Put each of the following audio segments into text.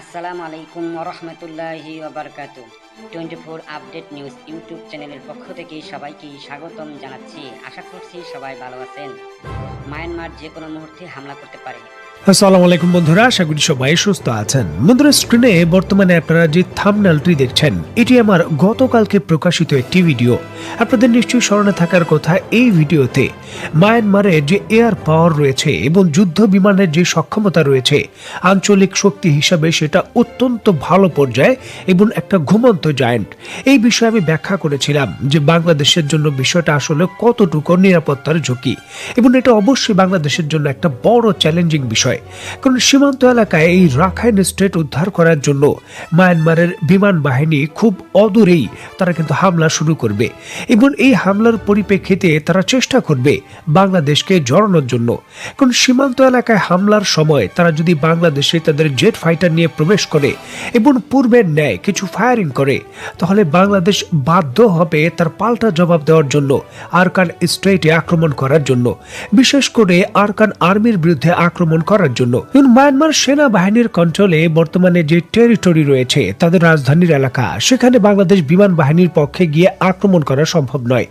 আসসালামু আলাইকুম রহমতুল্লাহি ওবরকাত twenty four update news YouTube চ্যানেলের পক্ষ থেকে সবাইকে স্বাগতম জানাচ্ছি। আশা করছি সবাই ভালো আছেন। মায়ানমার যে কোনো মুহূর্তে হামলা করতে পারে। আসসালামু আলাইকুম বন্ধুরা, আশা করি সবাই সুস্থ আছেন। বন্ধুরা স্ক্রিনে বর্তমানে আপনারা যে থামনালটি দেখছেন, এটি আমার গতকালকে প্রকাশিত একটি ভিডিও আপনাদের নিশ্চয়ই স্মরণে থাকার কথা, এই ভিডিওতে মায়ানমারের যে এয়ার পাওয়ার রয়েছে এবং যুদ্ধ বিমানের যে সক্ষমতা রয়েছে, আঞ্চলিক শক্তি হিসাবে সেটা অত্যন্ত ভালো পর্যায়ে এবং একটা ঘুমন্ত জায়েন্ট এই বিষয়ে আমি ব্যাখ্যা করেছিলাম যে বাংলাদেশের জন্য বিষয়টা আসলে কতটুকু নিরাপত্তার ঝুঁকি এবং এটা অবশ্যই বাংলাদেশের জন্য একটা বড় চ্যালেঞ্জিং বিষয়। কারণ সীমান্ত এলাকায় এই রাখাইন স্টেট উদ্ধার করার জন্য মায়ানমারের বিমান বাহিনী খুব অদূরেই তারা কিন্তু হামলা শুরু করবে এবং এই হামলার পরিপ্রেক্ষিতে তারা চেষ্টা করবে বাংলাদেশকে জড়ানোর জন্য। কারণ সীমান্ত এলাকায় হামলার সময় তারা যদি বাংলাদেশে তাদের জেট ফাইটার নিয়ে প্রবেশ করে এবং পূর্বের ন্যায় কিছু ফায়ারিং করে, তাহলে বাংলাদেশ বাধ্য হবে তার পাল্টা জবাব দেওয়ার জন্য, আরকান স্টেটে আক্রমণ করার জন্য। বিশেষ করে আরকান আর্মির বিরুদ্ধে আক্রমণ করার জন্য। মায়ানমার সেনাবাহিনীর কন্ট্রোলে বর্তমানে যে টেরিটরি রয়েছে, তাদের রাজধানীর এলাকা, সেখানে বাংলাদেশ বিমান বাহিনীর পক্ষে গিয়ে আক্রমণ করা সম্ভব নয়।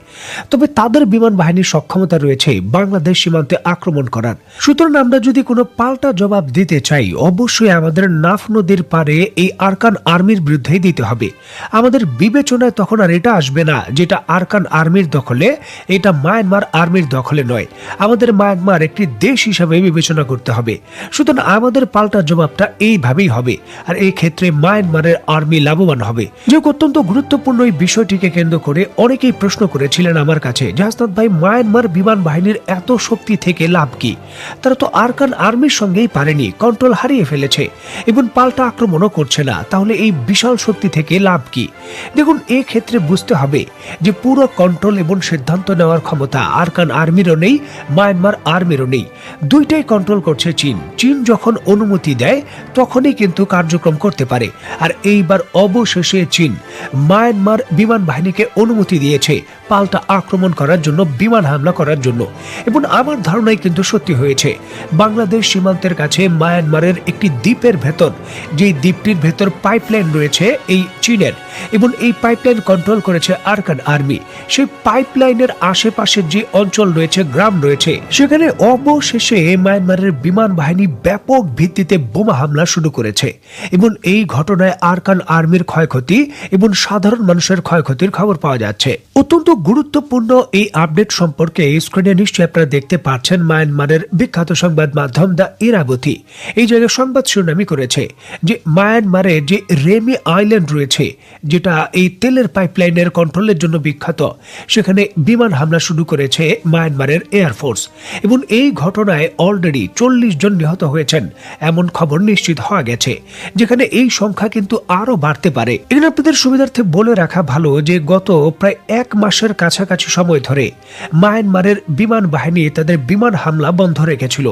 তবে তাদের বিমান বাহিনীর সক্ষমতা রয়েছে বাংলাদেশ সীমান্তে আক্রমণ করার। সুতরাং আমরা যদি কোনো পাল্টা জবাব দিতে চাই, অবশ্যই আমাদের নাফ নদীর পারে এই আরকান আর্মির বিরুদ্ধেই দিতে হবে। আমাদের বিবেচনায় তখন আর এটা আসবে না যেটা আরকান আর্মির দখলে, এটা মায়ানমার আর্মির দখলে নয়। আমাদের মায়ানমার একটি দেশ হিসাবে বিবেচনা করতে হবে। সুতরাং আমাদের পাল্টা জবাবটা এইভাবেই হবে। আর এই ক্ষেত্রে মায়ানমারের আর্মি লাভবান হবে। যে অত্যন্ত গুরুত্বপূর্ণ এই বিষয়টিকে কেন্দ্র করে অনেকেই প্রশ্ন করেছিলেন আমার কাছে জাহাজনাথ ভাই, মায়ানমার বিমান বাহিনীর এত শক্তি থেকে লাভ কি? তারা তো আরকান আর্মির সঙ্গেই পারেনি, কন্ট্রোল হারিয়ে ফেলেছে এবং পাল্টা আক্রমণও করছে না। তাহলে এই বিশাল শক্তি থেকে লাভ কি? দেখুন এই ক্ষেত্রে বুঝতে হবে যে পুরো কন্ট্রোল এবং সিদ্ধান্ত নেওয়ার ক্ষমতা আরকান আর্মিরও নেই, মায়ানমার আর্মিরও নেই। দুইটাই কন্ট্রোল করছে চীন। চীন চীন যখন অনুমতি দেয়, তখনই কিন্তু কার্যক্রম করতে পারে। আর এইবার অবশেষে চীন মায়ানমার বিমান বাহিনীকে অনুমতি দিয়েছে পাল্টা আক্রমণ করার জন্য, বিমান হামলা করার জন্য। এবং আমার ধারণাই কিন্তু সত্যি হয়েছে, বাংলাদেশ সীমান্তের কাছে মায়ানমারের একটি দ্বীপের ভেতর, যেই দ্বীপটির ভেতর পাইপলাইন রয়েছে, এই চীনের। এবং এই পাইপলাইন কন্ট্রোল করেছে আরকান আর্মি। সেই পাইপলাইনের আশেপাশের যে অঞ্চল রয়েছে, গ্রাম রয়েছে, সেখানে অবশেষে মায়ানমারের বিমান বাহিনী ব্যাপক ভিত্তিতে বোমা হামলা শুরু করেছে। এবং এই ঘটনায় আরকান আর্মির ক্ষয়ক্ষতি এবং সাধারণ মানুষের ক্ষয়ক্ষতির খবর পাওয়া যাচ্ছে। অত্যন্ত গুরুত্বপূর্ণ এই আপডেট সম্পর্কে স্ক্রিনে নিশ্চয়ই আপনারা দেখতে পাচ্ছেন মায়ানমারের বিখ্যাত সংবাদ মাধ্যম দ্য ইরাবতী। এই জায়গায় সংবাদ শিরোনামি করেছে যে মায়ানমারে যে রেমি আইল্যান্ড রয়েছে, যেটা এই তেলের পাইপলাইনের কন্ট্রোলের জন্য বিখ্যাত, সেখানে বিমান হামলা শুরু করেছে মায়ানমারের এয়ারফোর্স এবং এই ঘটনায় অলরেডি চল্লিশ জন নিহত হয়েছেন। এমন খবর নিশ্চিত হওয়া গেছে, যেখানে এই সংখ্যা কিন্তু আরও বাড়তে পারে। এখানে আপনাদের সুবিধার্থে বলে রাখা ভালো যে, গত প্রায় এক মাসের কাছাকাছি সময় ধরে মায়ানমারের বিমান বাহিনী তাদের বিমান হামলা বন্ধ রেখেছিল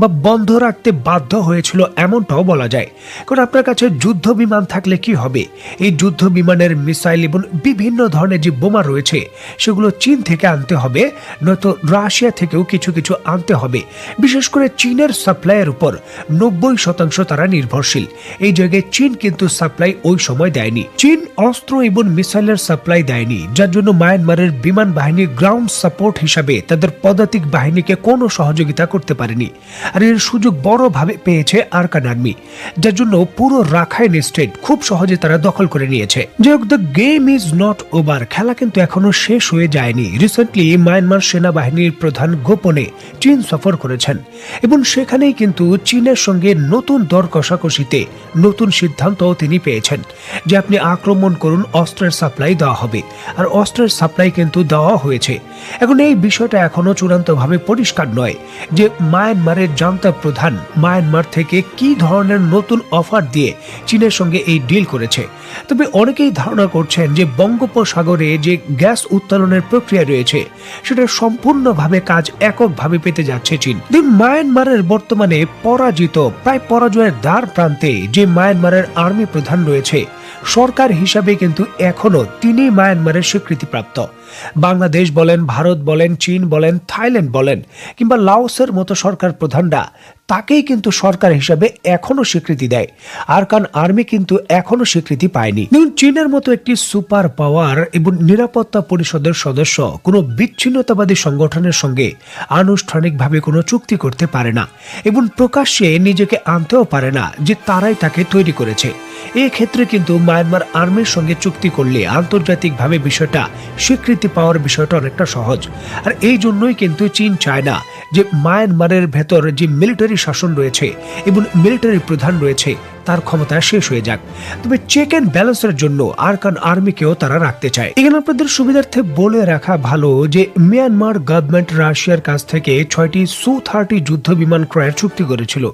বা বন্ধ রাখতে বাধ্য হয়েছিল এমনটাও বলা যায়। কারণ আপনার কাছে যুদ্ধ বিমান থাকলে কি হবে? এই যুদ্ধ বিমানের মিসাইল এবং বিভিন্ন ধরনের যে বোমা রয়েছে, সেগুলো চীন থেকে আনতে হবে, নয়তো রাশিয়া থেকেও কিছু কিছু আনতে হবে। বিশেষ করে চীনের সাপ্লাইয়ের উপর নব্বই শতাংশ তারা নির্ভরশীল। এই জায়গায় চীন কিন্তু সাপ্লাই ওই সময় দেয়নি। চীন অস্ত্র এবং মিসাইলের সাপ্লাই দেয়নি, যার জন্য মায়ানমারের বিমান বাহিনী গ্রাউন্ড সাপোর্ট হিসাবে তাদের পদাতিক বাহিনীকে কোনো সহযোগিতা করতে পারেনি। আর এর সুযোগ বড়ভাবে পেয়েছে আরকান আর্মি, যার জন্য পুরো রাখাইন স্টেট খুব সহজে তারা দখল করে নিয়েছে। যাই হোক the game is not over খেলা কিন্তু এখনও শেষ হয়ে যায়নি। রিসেন্টলি মায়ানমার সেনাবাহিনীর প্রধান গোপনে চীন সফর করেছেন এবং সেখানেই কিন্তু চীনের সঙ্গে নতুন দর কষাকষিতে নতুন সিদ্ধান্তও তিনি পেয়েছেন যে আপনি আক্রমণ করুন, অস্ত্রের সাপ্লাই দেওয়া হবে। আর অস্ত্রের সাপ্লাই কিন্তু দেওয়া হয়েছে। এখন এই বিষয়টা এখনও চূড়ান্তভাবে পরিষ্কার নয় যে মায়ানমারের জান্তা প্রধান মায়ানমার থেকে কি ধরনের নতুন অফার দিয়ে চীনের সঙ্গে এই ডিল করেছে। তবে অনেকেই ধারণা করছেন যে বঙ্গোপসাগরে যে গ্যাস উত্তোলনের প্রক্রিয়া রয়েছে, সেটা সম্পূর্ণভাবে কাজ এককভাবে পেতে যাচ্ছে চীন। মায়ানমারের বর্তমানে পরাজিত, প্রায় পরাজয়ের দ্বার প্রান্তে যে মায়ানমারের আর্মি প্রধান রয়েছে। সরকার হিসাবে কিন্তু এখনও তিনি মায়ানমারের স্বীকৃতিপ্রাপ্ত। বাংলাদেশ বলেন, ভারত বলেন, চীন বলেন, থাইল্যান্ড বলেন কিংবা লাওসের মতো সরকার প্রধানরা তাকেই কিন্তু সরকার হিসাবে এখনও স্বীকৃতি দেয়। আরকান আর্মি কিন্তু এখনও স্বীকৃতি পায়নি। দেখুন, চীনের মতো একটি সুপার পাওয়ার এবং নিরাপত্তা পরিষদের সদস্য কোনো বিচ্ছিন্নতাবাদী সংগঠনের সঙ্গে আনুষ্ঠানিকভাবে কোনো চুক্তি করতে পারে না এবং প্রকাশ্যে নিজেকে আনতেও পারে না যে তারাই তাকে তৈরি করেছে। ক্ষেত্রে কিন্তু মায়ানমার আর্মির সঙ্গে চুক্তি করলে আন্তর্জাতিকভাবে বিষয়টা স্বীকৃতি পাওয়ার বিষয়টা অনেকটা সহজ। আর এই জন্যই কিন্তু চীন চায় না যে মায়ানমারের ভেতর যে মিলিটারি শাসন রয়েছে এবং মিলিটারি প্রধান রয়েছে, তার ক্ষমতা শেষ হয়ে যাক। তবে চেক অ্যান্ড ব্যালেন্সের জন্য আরকান আর্মিকেও তারা রাখতে চায়। এখানে আপনাদের সুবিধার্থে বলে রাখা ভালো যে মিয়ানমার গভর্নমেন্ট রাশিয়ার কাছ থেকে ছয়টি সু থার্টি যুদ্ধ বিমান ক্রয়ের চুক্তি করেছিল।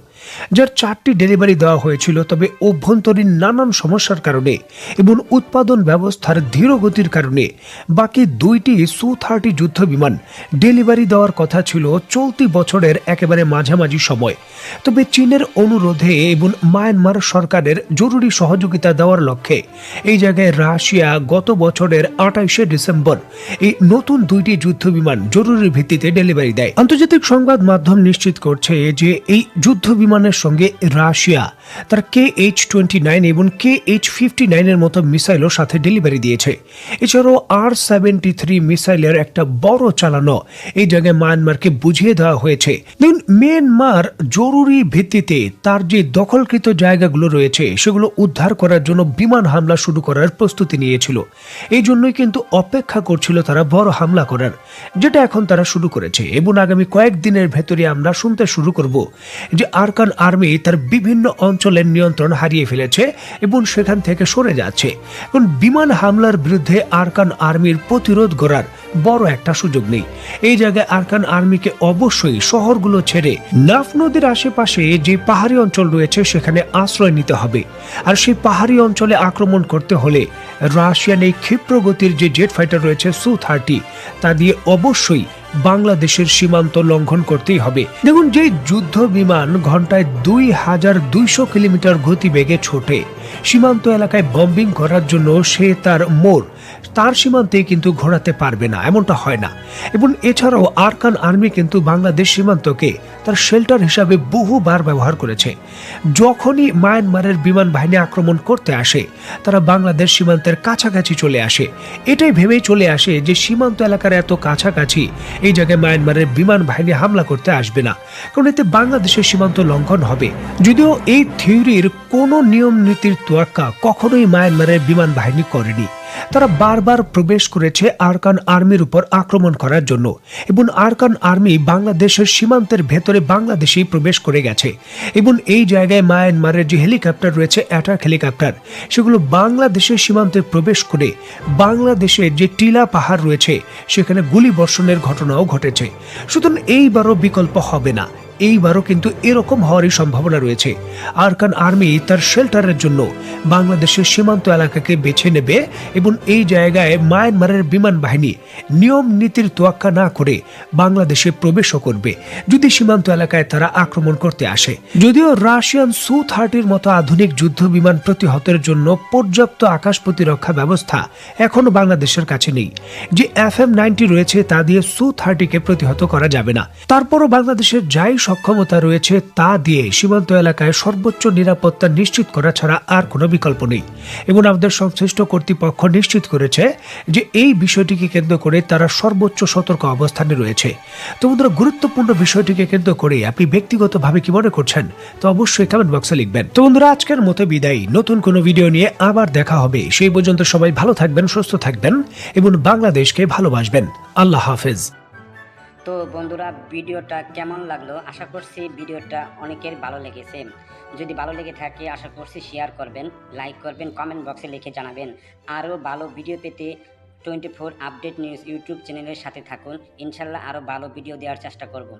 যার চারটি ডেলিভারি দেওয়া হয়েছিল, তবে অভ্যন্তরীণ নানান সমস্যার কারণে এবং উৎপাদন ব্যবস্থার ধীর গতির কারণে বাকি দুইটি সু থার্টি যুদ্ধ বিমান ডেলিভারি দেওয়ার কথা ছিল চলতি বছরের একেবারে মাঝামাঝি সময়। তবে চীনের অনুরোধে এবং মায়ানমার সরকারের জরুরি সহযোগিতা দেওয়ার লক্ষ্যে এই জায়গায় রাশিয়া গত বছরের আঠাইশে ডিসেম্বর এই নতুন দুইটি যুদ্ধ বিমান জরুরি ভিত্তিতে ডেলিভারি দেয়। আন্তর্জাতিক সংবাদ মাধ্যম নিশ্চিত করছে যে এই যুদ্ধ বিমানের সঙ্গে রাশিয়া তার কে এইচ টোয়েন্টি নাইন এবং কে এইচ ফিফটি নাইনের মতো মিসাইলও সাথে ডেলিভারি দিয়েছে। এছাড়াও আর সেভেন্টি থ্রি মিসাইলের একটা বড় চালানো এই জায়গায় মায়ানমারকে বুঝিয়ে দেওয়া হয়েছে। দেখুন মিয়ানমার জরুরি ভিত্তিতে তার যে দখলকৃত জায়গাগুলো রয়েছে, সেগুলো উদ্ধার করার জন্য বিমান হামলা শুরু করার প্রস্তুতি নিয়েছিল। এই জন্যই কিন্তু অপেক্ষা করছিল তারা বড় হামলা করার, যেটা এখন তারা শুরু করেছে। এবং আগামী কয়েকদিনের ভেতরে আমরা শুনতে শুরু করব যে আরকান আর্মি তার বিভিন্ন অঞ্চলের নিয়ন্ত্রণ হারিয়ে ফেলেছে এবং সেখান থেকে সরে যাচ্ছে। এখন বিমান হামলার বিরুদ্ধে আরকান আর্মির প্রতিরোধ করার বড় একটা সুযোগ নেই। এই জায়গায় আরকান আর্মিকে অবশ্যই শহরগুলো ছেড়ে নাফ নদীর আশেপাশে যে পাহাড়ি অঞ্চল রয়েছে সেখানে আশ্রয় নিতে হবে। আর সেই পাহাড়ি অঞ্চলে আক্রমণ করতে হলে রাশিয়ান এই ক্ষিপ্র গতির যে জেট ফাইটার রয়েছে সু থার্টি, তা দিয়ে অবশ্যই বাংলাদেশের সীমান্ত লঙ্ঘন করতেই হবে। দেখুন যে যুদ্ধ বিমান ঘন্টায় দুই হাজার দুইশো কিলোমিটার গতিবেগে ছোটে। সীমান্ত এলাকায় বম্বিং করার জন্য সে তার মোড়। তার সীমান্তে কিন্তু ঘোরাতে পারবে না, এমনটা হয় না। এবং এছাড়াও আরকান আর্মি কিন্তু বাংলাদেশ সীমান্তকে তার শেল্টার হিসাবে বহুবার ব্যবহার করেছে। যখনই মায়ানমারের বিমান বাহিনী আক্রমণ করতে আসে, তারা বাংলাদেশ সীমান্তের কাছাকাছি চলে আসে। এটাই ভেবেই চলে আসে যে সীমান্ত এলাকার এত কাছাকাছি এই জায়গায় মায়ানমারের বিমান বাহিনী হামলা করতে আসবে না। কারণ এতে বাংলাদেশের সীমান্ত লঙ্ঘন হবে। যদিও এই থিওরির কোনো নিয়ম নীতির তোয়াক্কা কখনোই মায়ানমারের বিমান বাহিনী করেনি। তারা বারবার প্রবেশ করেছে আরকান আর্মির উপর আক্রমণ করার জন্য এবং আরকান আর্মি বাংলাদেশের সীমান্তের ভেতরে বাংলাদেশেই প্রবেশ করে গেছে এবং এই জায়গায় মায়ানমারের যে হেলিকপ্টার রয়েছে, অ্যাটাক হেলিকপ্টার, সেগুলো বাংলাদেশের সীমান্তে প্রবেশ করে বাংলাদেশের যে টিলা পাহাড় রয়েছে, সেখানে গুলি বর্ষণের ঘটনাও ঘটেছে। সুতরাং এইবারও বিকল্প হবে না। এইবারও কিন্তু এরকম হওয়ারই সম্ভাবনা রয়েছে। আরকান আর্মি তার শেল্টারের জন্য বাংলাদেশের সীমান্ত এলাকাকে বেছে নেবে এবং এই জায়গায় মায়ানমারের বিমান বাহিনী নিয়ম নীতির তোয়াক্কা না করে বাংলাদেশে প্রবেশও করবে, যদি সীমান্ত এলাকায় তারা আক্রমণ করতে আসে। যদিও রাশিয়ান সু থার্টির মতো আধুনিক যুদ্ধ বিমান প্রতিহতের জন্য পর্যাপ্ত আকাশ প্রতিরক্ষা ব্যবস্থা এখনও বাংলাদেশের কাছে নেই। যে এফ এম নাইনটি রয়েছে তা দিয়ে সু থার্টিকে প্রতিহত করা যাবে না। তারপরও বাংলাদেশের যাই সক্ষমতা রয়েছে তা দিয়ে সীমান্ত এলাকায় সর্বোচ্চ নিরাপত্তা নিশ্চিত করা ছাড়া আর কোনো বিকল্প নেই। এবং আমাদের সংশ্লিষ্ট কর্তৃপক্ষ নিশ্চিত করেছে যে এই বিষয়টিকে কেন্দ্র করে তারা সর্বোচ্চ সতর্ক অবস্থানে রয়েছে। তো বন্ধুরা, গুরুত্বপূর্ণ বিষয়টিকে কেন্দ্র করে আপনি ব্যক্তিগতভাবে কি মনে করছেন? তো অবশ্যই কমেন্ট বক্সে লিখবেন। তো বন্ধুরা, আজকের মতো বিদায়। নতুন কোনো ভিডিও নিয়ে আবার দেখা হবে। সেই পর্যন্ত সবাই ভালো থাকবেন, সুস্থ থাকবেন এবং বাংলাদেশকে ভালোবাসবেন। আল্লাহ হাফেজ। তো বন্ধুরা, ভিডিওটা কেমন লাগল? আশা করছি ভিডিওটা অনেকের ভালো লেগেছে। যদি ভালো লেগে থাকে, আশা করছি শেয়ার করবেন লাইক করবেন কমেন্ট বক্সে লিখে জানাবেন। আরও ভালো ভিডিও পেতে twenty four update news YouTube চ্যানেলের সাথে থাকুন। ইনশাল্লাহ আরও ভালো ভিডিও দেওয়ার চেষ্টা করব।